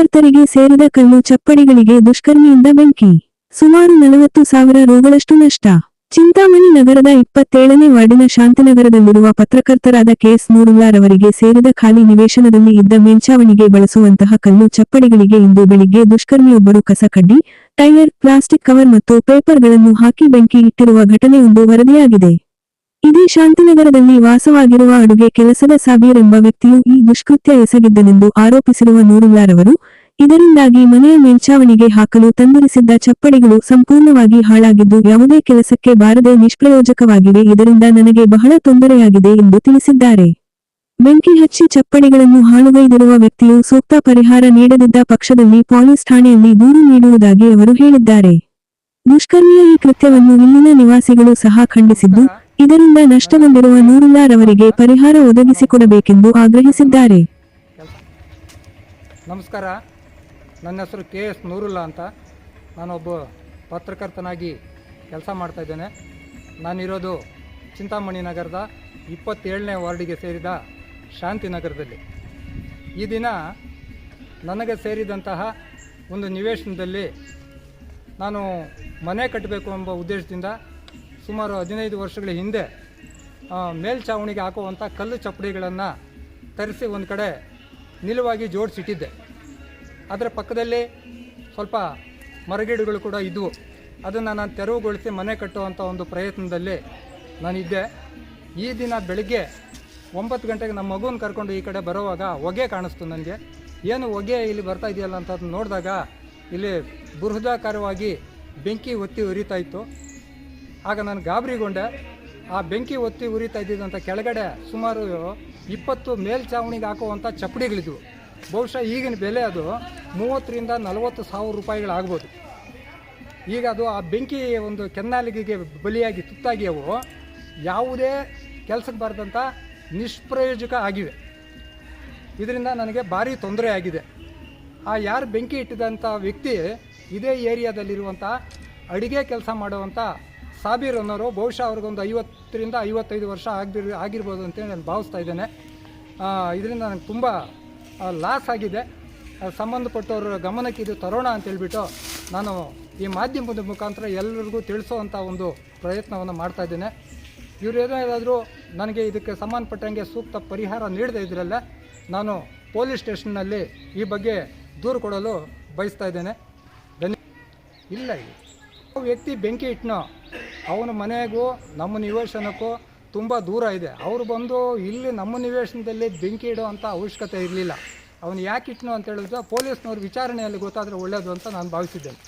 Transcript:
ಕಾರ್ಮಿಕರಿಗೆ ಸೇರಿದ ಕಲ್ಲು ಚಪ್ಪಡಿಗಳಿಗೆ ದುಷ್ಕರ್ಮಿಯಿಂದ ಬೆಂಕಿ. ಸುಮಾರು ನಲವತ್ತು ಸಾವಿರ ರುಗಳಷ್ಟು ನಷ್ಟ. ಚಿಂತಾಮಣಿ ನಗರದ ಇಪ್ಪತ್ತೇಳನೇ ವಾರ್ಡಿನ ಶಾಂತಿನಗರದಲ್ಲಿರುವ ಪತ್ರಕರ್ತರಾದ ಕೆಎಸ್ ನೂರುಲ್ಲಾರವರಿಗೆ ಸೇರಿದ ಖಾಲಿ ನಿವೇಶನದಲ್ಲಿ ಇದ್ದ ಮೇಲ್ಚಾವಣಿಗೆ ಬಳಸುವಂತಹ ಕಲ್ಲು ಚಪ್ಪಡಿಗಳಿಗೆ ಇಂದು ಬೆಳಿಗ್ಗೆ ದುಷ್ಕರ್ಮಿಯೊಬ್ಬರು ಕಸಕಡ್ಡಿ ಟೈರ್ ಪ್ಲಾಸ್ಟಿಕ್ ಕವರ್ ಮತ್ತು ಪೇಪರ್ಗಳನ್ನು ಹಾಕಿ ಬೆಂಕಿ ಇಟ್ಟಿರುವ ಘಟನೆಯೊಂದು ವರದಿಯಾಗಿದೆ. ಇದೇ ಶಾಂತಿನಗರದಲ್ಲಿ ವಾಸವಾಗಿರುವ ಅಡುಗೆ ಕೆಲಸದ ಸಾಬೀರ್ ಎಂಬ ವ್ಯಕ್ತಿಯು ಈ ದುಷ್ಕೃತ್ಯ ಎಸಗಿದ್ದನೆಂದು ಆರೋಪಿಸಿರುವ ನೂರುಲ್ಲಾರವರು ಇದರಿಂದಾಗಿ ಮನೆಯ ಮೇಲ್ಚಾವಣಿಗೆ ಹಾಕಲು ತಂದಿರಿಸಿದ್ದ ಚಪ್ಪಡಿಗಳು ಸಂಪೂರ್ಣವಾಗಿ ಹಾಳಾಗಿದ್ದು ಯಾವುದೇ ಕೆಲಸಕ್ಕೆ ಬಾರದೆ ನಿಷ್ಪ್ರಯೋಜಕವಾಗಿವೆ. ಇದರಿಂದ ನನಗೆ ಬಹಳ ತೊಂದರೆಯಾಗಿದೆ ಎಂದು ತಿಳಿಸಿದ್ದಾರೆ. ಬೆಂಕಿ ಹಚ್ಚಿ ಚಪ್ಪಡಿಗಳನ್ನು ಹಾಳುಗೈದಿರುವ ವ್ಯಕ್ತಿಯು ಸೂಕ್ತ ಪರಿಹಾರ ನೀಡದಿದ್ದ ಪಕ್ಷದಲ್ಲಿ ಪೊಲೀಸ್ ಠಾಣೆಯಲ್ಲಿ ದೂರು ನೀಡುವುದಾಗಿ ಅವರು ಹೇಳಿದ್ದಾರೆ. ದುಷ್ಕರ್ಮಿಯ ಈ ಕೃತ್ಯವನ್ನು ಇಲ್ಲಿನ ನಿವಾಸಿಗಳು ಸಹ ಖಂಡಿಸಿದ್ದು ಇದರಿಂದ ನಷ್ಟಗೊಂಡಿರುವ ನೂರುಲ್ಲಾರವರಿಗೆ ಪರಿಹಾರ ಒದಗಿಸಿಕೊಡಬೇಕೆಂದು ಆಗ್ರಹಿಸಿದ್ದಾರೆ. ನಮಸ್ಕಾರ. ನನ್ನ ಹೆಸರು ಕೆ ಎಸ್ ನೂರುಲ್ಲಾ ಅಂತ. ನಾನೊಬ್ಬ ಪತ್ರಕರ್ತನಾಗಿ ಕೆಲಸ ಮಾಡ್ತಾ ಇದ್ದೇನೆ. ನಾನಿರೋದು ಚಿಂತಾಮಣಿ ನಗರದ ಇಪ್ಪತ್ತೇಳನೇ ವಾರ್ಡಿಗೆ ಸೇರಿದ ಶಾಂತಿನಗರದಲ್ಲಿ ಈ ದಿನ ನನಗೆ ಸೇರಿದಂತಹ ಒಂದು ನಿವೇಶನದಲ್ಲಿ ನಾನು ಮನೆ ಕಟ್ಟಬೇಕು ಎಂಬ ಉದ್ದೇಶದಿಂದ ಸುಮಾರು ಹದಿನೈದು ವರ್ಷಗಳ ಹಿಂದೆ ಮೇಲ್ಛಾವಣಿಗೆ ಹಾಕುವಂಥ ಕಲ್ಲು ಚಪ್ಪಡಿಗಳನ್ನು ತರಿಸಿ ಒಂದು ಕಡೆ ನಿಲುವಾಗಿ ಜೋಡಿಸಿಟ್ಟಿದ್ದೆ. ಅದರ ಪಕ್ಕದಲ್ಲಿ ಸ್ವಲ್ಪ ಮರಗಿಡಗಳು ಕೂಡ ಇದ್ದವು ಅದನ್ನು ನಾನು ತೆರವುಗೊಳಿಸಿ ಮನೆ ಕಟ್ಟುವಂಥ ಒಂದು ಪ್ರಯತ್ನದಲ್ಲಿ ನಾನಿದ್ದೆ. ಈ ದಿನ ಬೆಳಗ್ಗೆ ಒಂಬತ್ತು ಗಂಟೆಗೆ ನಮ್ಮ ಮಗುನ ಕರ್ಕೊಂಡು ಈ ಕಡೆ ಬರುವಾಗ ಹೊಗೆ ಕಾಣಿಸ್ತು ನನಗೆ. ಏನು ಹೊಗೆ ಇಲ್ಲಿ ಬರ್ತಾ ಇದೆಯಲ್ಲ ಅಂತ ನೋಡಿದಾಗ ಇಲ್ಲಿ ಬೃಹದಾಕಾರವಾಗಿ ಬೆಂಕಿ ಒತ್ತಿ ಉರಿತಾ ಇತ್ತು. ಆಗ ನಾನು ಗಾಬರಿಗೊಂಡೆ. ಆ ಬೆಂಕಿ ಒತ್ತಿ ಉರಿತಾ ಇದ್ದಿದ್ದಂಥ ಕೆಳಗಡೆ ಸುಮಾರು ಇಪ್ಪತ್ತು ಮೇಲ್ಛಾವಣಿಗೆ ಹಾಕುವಂಥ ಚಪ್ಪಡಿಗಳಿದ್ವು. ಬಹುಶಃ ಈಗಿನ ಬೆಲೆ ಅದು ಮೂವತ್ತರಿಂದ ನಲವತ್ತು ಸಾವಿರ ರೂಪಾಯಿಗಳಾಗ್ಬೋದು. ಈಗ ಅದು ಆ ಬೆಂಕಿ ಒಂದು ಕೆನ್ನಾಲಿಗೆಗೆ ಬಲಿಯಾಗಿ ತುತ್ತಾಗಿ ಅವು ಯಾವುದೇ ಕೆಲಸಕ್ಕೆ ಬರೆದಂಥ ನಿಷ್ಪ್ರಯೋಜಕ ಆಗಿವೆ. ಇದರಿಂದ ನನಗೆ ಭಾರಿ ತೊಂದರೆ ಆಗಿದೆ. ಆ ಯಾರು ಬೆಂಕಿ ಇಟ್ಟಿದಂಥ ವ್ಯಕ್ತಿ ಇದೇ ಏರಿಯಾದಲ್ಲಿರುವಂಥ ಅಡುಗೆ ಕೆಲಸ ಮಾಡುವಂಥ ಸಾಬೀರ್ ಅನ್ನೋರು ಬಹುಶಃ ಅವ್ರಿಗೊಂದು ಐವತ್ತರಿಂದ ಐವತ್ತೈದು ವರ್ಷ ಆಗಿರ್ ಆಗಿರ್ಬೋದು ಅಂತೇಳಿ ನಾನು ಭಾವಿಸ್ತಾ ಇದ್ದೇನೆ. ಇದರಿಂದ ನನಗೆ ತುಂಬ ಲಾಸ್ ಆಗಿದೆ. ಸಂಬಂಧಪಟ್ಟವ್ರ ಗಮನಕ್ಕೆ ಇದು ತರೋಣ ಅಂತೇಳ್ಬಿಟ್ಟು ನಾನು ಈ ಮಾಧ್ಯಮದ ಮುಖಾಂತರ ಎಲ್ಲರಿಗೂ ತಿಳಿಸೋವಂಥ ಒಂದು ಪ್ರಯತ್ನವನ್ನು ಮಾಡ್ತಾ ಇದ್ದೇನೆ. ಇವರು ಏನಾದರೂ ನನಗೆ ಇದಕ್ಕೆ ಸಂಬಂಧಪಟ್ಟಂಗೆ ಸೂಕ್ತ ಪರಿಹಾರ ನೀಡದೇ ಇದ್ರಲ್ಲ ನಾನು ಪೊಲೀಸ್ ಸ್ಟೇಷನ್ನಲ್ಲಿ ಈ ಬಗ್ಗೆ ದೂರು ಕೊಡಲು ಬಯಸ್ತಾ ಇದ್ದೇನೆ. ಧನ್ಯ ಇಲ್ಲ ವ್ಯಕ್ತಿ ಬೆಂಕಿ ಇಟ್ನೋ ಅವನ ಮನೆಗೂ ನಮ್ಮ ನಿವೇಶನಕ್ಕೂ ತುಂಬ ದೂರ ಇದೆ. ಅವರು ಬಂದು ಇಲ್ಲಿ ನಮ್ಮ ನಿವೇಶನದಲ್ಲಿ ಬೆಂಕಿ ಇಡುವಂಥ ಅವಶ್ಯಕತೆ ಇರಲಿಲ್ಲ. ಅವನು ಯಾಕೆ ಇಟ್ನೋ ಅಂತ ಹೇಳಿದ್ರೆ ಪೊಲೀಸ್ನವ್ರ ವಿಚಾರಣೆಯಲ್ಲಿ ಗೊತ್ತಾದರೆ ಒಳ್ಳೆಯದು ಅಂತ ನಾನು ಭಾವಿಸಿದ್ದೇನೆ.